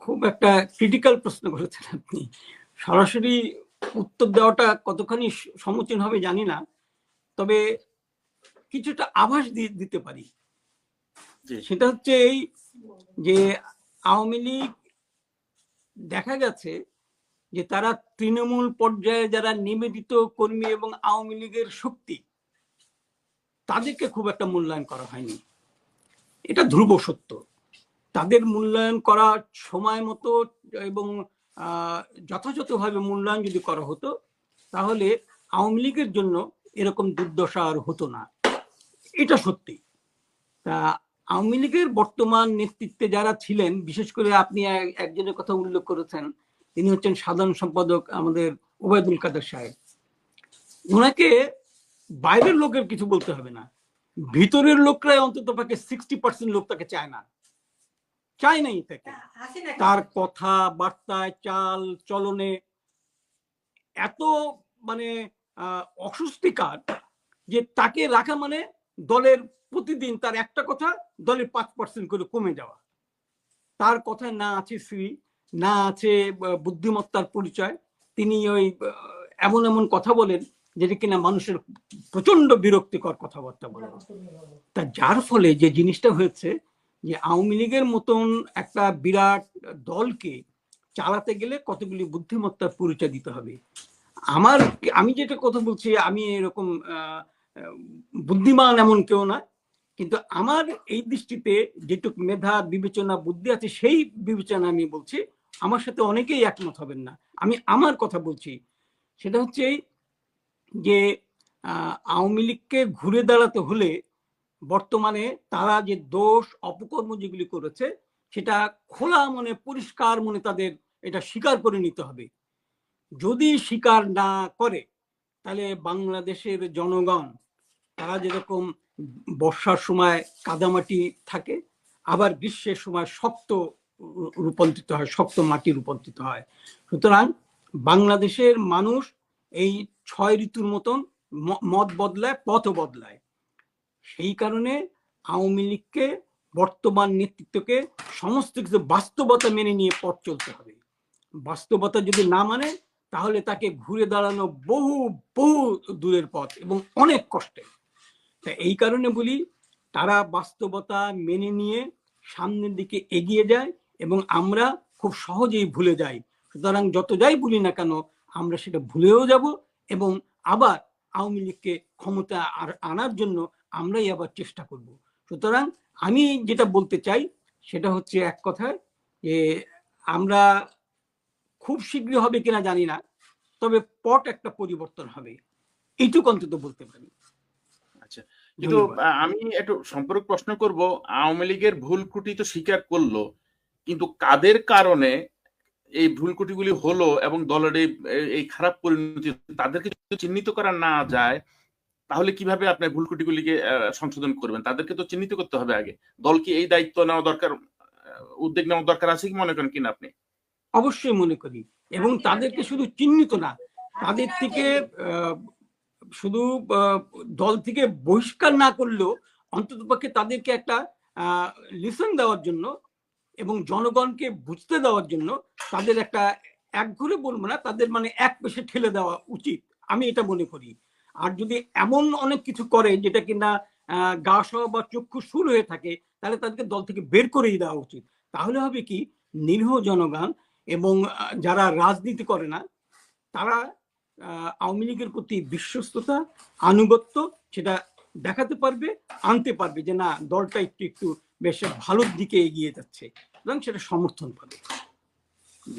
খুব একটা ক্রিটিক্যাল প্রশ্ন করেছেন আপনি। সরাসরি উত্তর দেওয়াটা কতখানি সমীচীন হবে জানি না তবে কিছুটা আভাস দিতে পারি। সেটা হচ্ছে এই যে আওয়ামী লীগ দেখা গেছে যে তারা তৃণমূল পর্যায়ে যারা নিবেদিত কর্মী এবং আওয়ামী লীগের শক্তি তাদেরকে খুব একটা মূল্যায়ন করা হয়নি। এটা ধ্রুব সত্য। তাদের মূল্যায়ন করা সময় মতো এবং যথাযথভাবে মূল্যায়ন যদি করা হতো, তাহলে আওয়ামী লীগের জন্য এরকম দুর্দশা আর হতো না। এটা সত্যি। তা আওয়ামী লীগের বর্তমান নেতৃত্বে যারা ছিলেন, বিশেষ করে আপনি একজনের কথা উল্লেখ করেছেন, তিনি হচ্ছেন সাধারণ সম্পাদক আমাদের ওবায়দুল কাদের সাহেব। ওনাকে বাইরের লোকের কিছু বলতে হবে না। ভিতরের লোকরাই অন্তত পাকে সিক্সটি পার্সেন্ট লোক তাকে চায় না। চায় নাই তাকে তার কথা বার্তায় চাল চলনে এত মানে অস্বস্তিকর যে তাকে রাখা মানে দলের প্রতিদিন তার একটা কথা দলের পাঁচ পার্সেন্ট করে কমে যাওয়া। তার কথায় না আছে শ্রী না আছে বুদ্ধিমত্তার পরিচয়। তিনি ওই এমন এমন কথা বলেন যেটা কিনা মানুষের প্রচণ্ড বিরক্তিকর কথাবার্তা বলেন। তা যার ফলে যে জিনিসটা হয়েছে যে আওয়ামী লীগের মতন একটা বিরাট দলকে চালাতে গেলে কতগুলি বুদ্ধিমত্তার পরিচয় দিতে হবে। আমার আমি যেটা কথা বলছি, আমি এরকম বুদ্ধিমান এমন কেউ না। কিন্তু আমার এই দৃষ্টিতে যেটুক মেধা, বিবেচনা, বুদ্ধি আছে, সেই বিবেচনা আমি বলছি, আমার সাথে অনেকেই একমত হবেন না। আমি আমার কথা বলছি, সেটা হচ্ছে যে আওয়ামী লীগকে ঘুরে দাঁড়াতে হলে বর্তমানে তারা যে দোষ, অপকর্ম যেগুলি করেছে, সেটা খোলা মনে, পরিষ্কার মনে তাদের এটা স্বীকার করে নিতে হবে। যদি স্বীকার না করে, তাহলে বাংলাদেশের জনগণ, তারা যেরকম বর্ষার সময় কাদামাটি থাকে, আবার গ্রীষ্মের সময় শক্ত রূপান্তরিত হয়, শক্ত মাটি রূপান্তরিত হয়। সুতরাং বাংলাদেশের মানুষ এই ছয় ঋতুর মতন মত বদলায় পথও বদলায়। সেই কারণে আওয়ামী লীগকে বর্তমান নেতৃত্বকে সমস্ত কিছু বাস্তবতা মেনে নিয়ে পথ চলতে হবে। বাস্তবতা যদি না মানে তাহলে তাকে ঘুরে দাঁড়ানো বহু বহু দূরের পথ এবং অনেক কষ্টে। তা এই কারণে বলি, তারা বাস্তবতা মেনে নিয়ে সামনের দিকে এগিয়ে যায় এবং আমরা খুব সহজেই ভুলে যাই। সুতরাং যত যাই বলি না কেন, আমরা সেটা ভুলেও যাব এবং আবার আওয়ামী লীগকে ক্ষমতা আর আনার জন্য আমরাই আবার চেষ্টা করব। সুতরাং আমি যেটা বলতে চাই সেটা হচ্ছে এক কথায় যে আমরা খুব শীঘ্রই হবে কিনা জানি না তবে পট একটা পরিবর্তন হবে। এইটুকু অন্তত বলতে পারি। আচ্ছা কিন্তু আমি একটু সম্পর্ক প্রশ্ন করব। আওয়ামী লীগের ভুল ত্রুটি তো স্বীকার করল কিন্তু কাদের কারণে এই ভুল ত্রুটিগুলি হলো এবং দলের এই খারাপ পরিণতি তাদেরকে চিহ্নিত করা না যায় তাহলে কীভাবে আপনার ভুল ত্রুটিগুলিকে সংশোধন করবেন? তাদেরকে তো চিহ্নিত করতে হবে আগে। দল কি এই দায়িত্ব নেওয়া দরকার উদ্যোগ নেওয়া দরকার আছে কি মনে করেন কিনা আপনি? অবশ্যই মনে করি। এবং তাদেরকে শুধু চিহ্নিত না, তাদের থেকে শুধু দল থেকে বহিষ্কার না করলেও অন্তত পক্ষে তাদেরকে একটা লিসন দেওয়ার জন্য এবং জনগণকে বুঝতে দেওয়ার জন্য তাদের একটা এক ঘুরে বলব না, তাদের মানে এক পেশে ঠেলে দেওয়া উচিত। আমি এটা মনে করি। আর যদি এমন অনেক কিছু করে যেটা কিনা গা সহ বা চক্ষু সুর হয়ে থাকে, তাহলে তাদেরকে দল থেকে বের করেই দেওয়া উচিত। তাহলে হবে কি, নিরীহ জনগণ এবং যারা রাজনীতি করে না, তারা আওয়ামী লীগের প্রতি বিশ্বস্ততা, আনুগত্য সেটা দেখাতে পারবে, আনতে পারবে যে না, দলটা একটু একটু বেশ ভালোর দিকে এগিয়ে যাচ্ছে এবং সেটা সমর্থন পাবে।